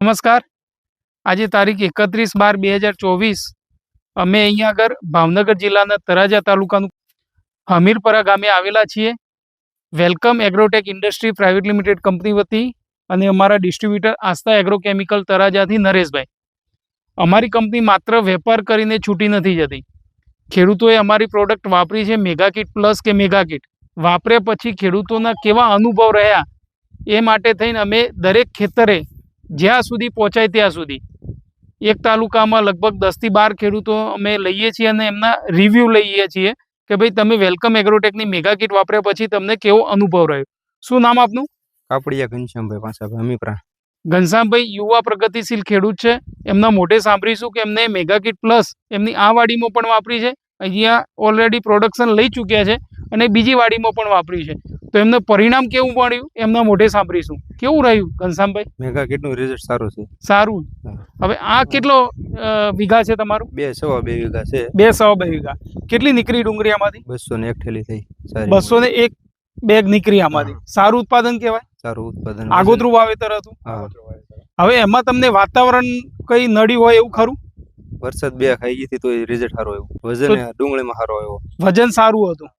નમસ્કાર. આજે તારીખ એકત્રીસ બાર બે હજાર ચોવીસ, અમે અહીંયા આગળ ભાવનગર જિલ્લાના તરાજા તાલુકાનું હમીરપરા ગામે આવેલા છીએ. Welcome agrotech industry private limited company વતી અને અમારા ડિસ્ટ્રીબ્યુટર આસ્થા એગ્રોકેમિકલ તરાજાથી નરેશભાઈ. અમારી કંપની માત્ર વેપાર કરીને છૂટી નથી જતી. ખેડૂતોએ અમારી પ્રોડક્ટ વાપરી છે મેગા કિટ પ્લસ કે મેગા કિટ વાપર્યા પછી ખેડૂતોના કેવા અનુભવ રહ્યા એ માટે થઈને અમે દરેક ખેતરે જ્યાં સુધી પહોંચાય ત્યાં સુધી. એક તાલુકામાં લગભગ દસથી બાર ખેડૂતો અમે લઈએ છીએ અને એમના રિવ્યૂ લઈએ છીએ કે ભાઈ તમે વેલકમ એગ્રોટેકની મેગા કિટ વાપર્યા પછી તમને કેવો અનુભવ રહ્યો? શું નામ આપનું? કાપડિયા ઘનશ્યામભાઈ પાસે હમીપરા ઘનશ્યામભાઈ યુવા પ્રગતિશીલ ખેડૂત છે. એમના મોઢે સાંભળીશું કે એમને મેગા કિટ પ્લસ એમની આ વાડીમાં પણ વાપરી છે. અહીંયા ઓલરેડી પ્રોડક્શન લઈ ચૂક્યા છે અને બીજી વાડીમાં પણ વાપરી છે. તો એમને પરિણામ કેવું મળ્યું એમના મોઢે સાંભળીશું. કેવું રહ્યું ઘનશ્યામભાઈ? મેઘા કેટલું રિઝલ્ટ સારું છે? સારું. હવે આ કેટલો વીઘા છે તમારું? બે સવા બે વીઘા છે. બે સવા બે વીઘા. કેટલી નીકળી ડુંગળી આમાંથી? બસો ને એક થેલી થઈ. બસો ને એક બેગ નીકળી આમાંથી. સારું ઉત્પાદન કહેવાય? સારું ઉત્પાદન. આગોતરું વાવેતર હતું? હવે એમાં તમને વાતાવરણ કઈ નડ્યું હોય એવું ખરું? વરસાદ બે ખાઈ ગઈ હતી તો રિઝલ્ટ સારું આવ્યું. વજન ડુંગળીમાં સારો આવ્યો. વજન સારું હતું.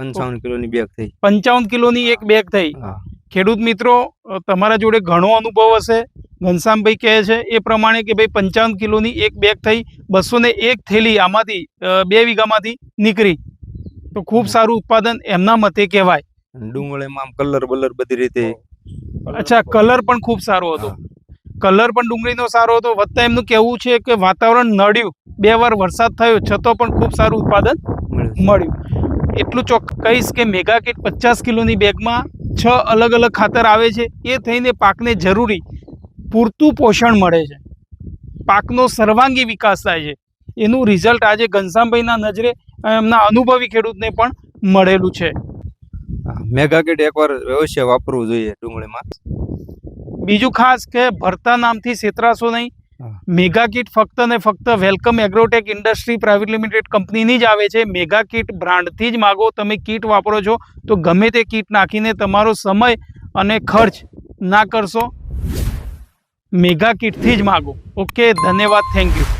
પંચાવન કિલોની બેગ થઈ. પંચાવન કિલોની એક બેગ થઈ. ખેડૂત મિત્રો તમારા જોડે ઘણો અનુભવ હશે. ઘનશ્યામભાઈ કહે છે એ પ્રમાણે કે ભાઈ પંચાવન કિલોની એક બેગ થઈ બસો ને એક થેલી આમાંથી બે વીઘામાંથી નીકળી. તો ખૂબ સારું ઉત્પાદન એમના મતે કહેવાય. ડુંગળીમાં આમ કલર બલર બધી રીતે અચ્છા કલર પણ ખૂબ સારો હતો. કલર પણ ડુંગળીનો સારો હતો. વત્તા એમનું કહેવું છે કે વાતાવરણ નડ્યું. બે વાર વરસાદ થયો છતાં પણ ખૂબ સારું ઉત્પાદન મળ્યું. એટલું ચોક કહીશ કે મેગા કિટ પચાસ કિલોની બેગમાં છ અલગ અલગ ખાતર આવે છે એ થઈને પાકને જરૂરી પૂરતું પોષણ મળે છે. પાકનો સર્વાંગી વિકાસ થાય છે. એનું રિઝલ્ટ આજે ઘનશ્યામભાઈના નજરે એમના અનુભવી ખેડૂતને પણ મળેલું છે. મેગા કીટ એકવાર વ્યવસ્થિત વાપરવું જોઈએ ડુંગળીમાં. બીજું ખાસ કે ભરતા નામથી છેતરાશો નહીં. મેગા કિટ ફક્ત ને ફક્ત welcome agrotech industry private limited કંપનીની જ આવે છે. મેગા કિટ બ્રાન્ડથી જ માગો, તમે કિટ વાપરો છો, તો ગમે તે કિટ નાખીને તમારો સમય અને ખર્ચ ના કરશો. મેગા કિટથી જ માગો. ઓકે, ધન્યવાદ, થેન્ક યુ.